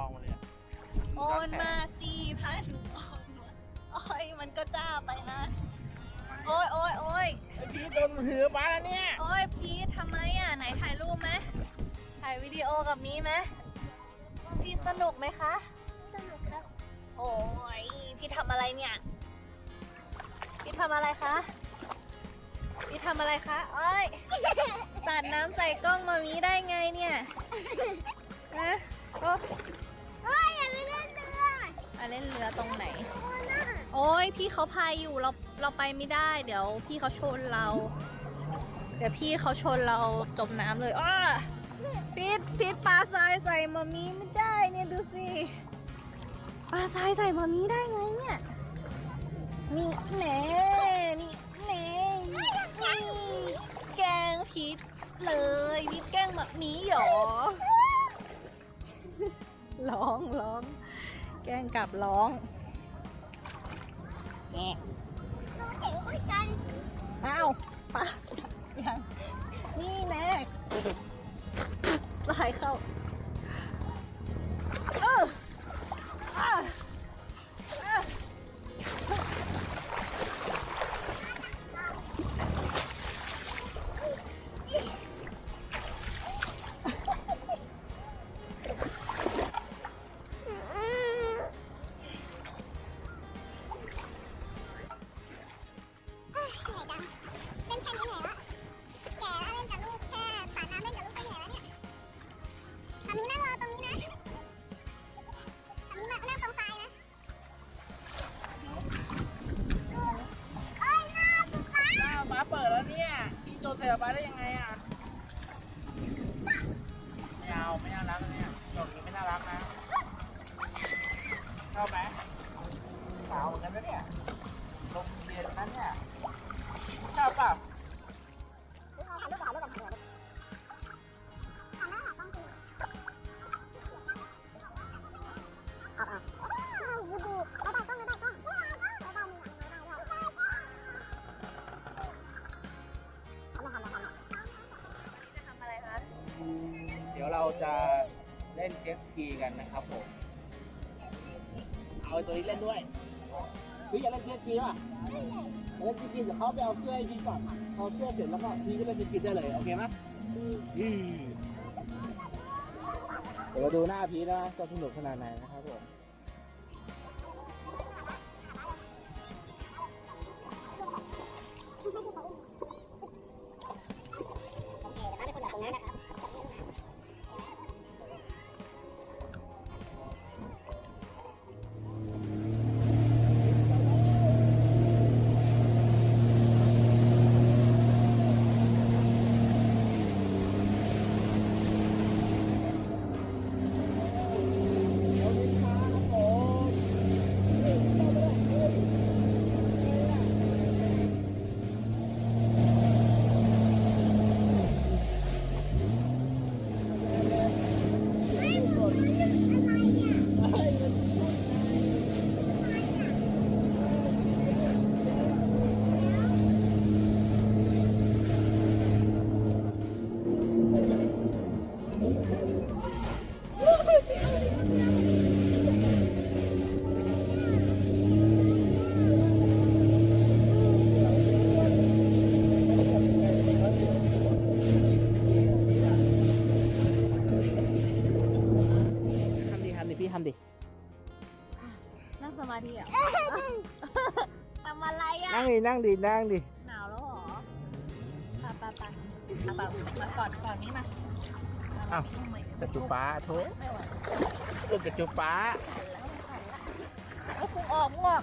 องมาเลยอะโอนมาสี่พันโอ้ยมันก็จ้าไปนะ โอ้ยโอ้ยโอ้ยไอพีทโดนถือมาแล้วเนี่ย โอ้ยพีททำไมอะไหนถ่ายรูปไหมถ่ายวิดีโอกับนี้ไหมพี่สนุกไหมคะ สนุกครับ โอ้ยพี่ทำอะไรเนี่ย พี่ทำอะไรคะ พี่ทำอะไรคะเอ้ยสาดน้ำใส่กล้องมามีได้ไงเนี่ยนะโอ้ เลือตรงไหน โอ้ยพี่เขาพายอยู่เราเราไปไม่ได้ เดี๋ยวพี่เขาชนเรา เดี๋ยวพี่เขาชนเราจมน้ำเลยอ้าพีทพีทปลาทรายใส่มามีไม่ได้เนี่ยดูสิปลาทรายใส่มามีได้ไงเนี่ยนี่แหนนี่แหนนี่แกงพีทเลยพีทแกงแบบนี้หรอร้องร้อง แกล้งกลับร้องแงะเราเจ๋งคุยกันอ้าวปะยังนี่แน่ลายเข้า พี่โดนเตะมาได้ยังไงอะ ไม่เอาไม่น่ารักนะเนี่ยหยอกนี้ไม่น่ารักนะชอบไหมสาวเหมือนกันนะเนี่ยลมเย็นนั้นเนี่ยชอบเปล่า จะเล่นเจ็ตสกีกันนะครับผม เอาตัวนี้เล่นด้วยพี่จะเล่นเจ็ตสกีป่ะเล่นเจ็ตสกีเดี๋ยวเขาไปเอาเสื้อให้พี่ก่อนเอาเสื้อเสร็จแล้วก็พี่ก็เล่นเจ็ตสกีได้เลยโอเคไหมอืมเดี๋ยวมาดูหน้าพีนะจะสนุกขนาดไหนนะครับผม ทำอะไรอะ นั่งดินั่งดินั่งดิหนาวแล้วเหรอปะปะปะเอาปะมากอดกอดนี้มาอ้าวไม่ไหวกระจุป้าโถไม่ไหวลูกกระจุป้าแล้วไม่ไหวแล้วเอาพุงออกพุงออก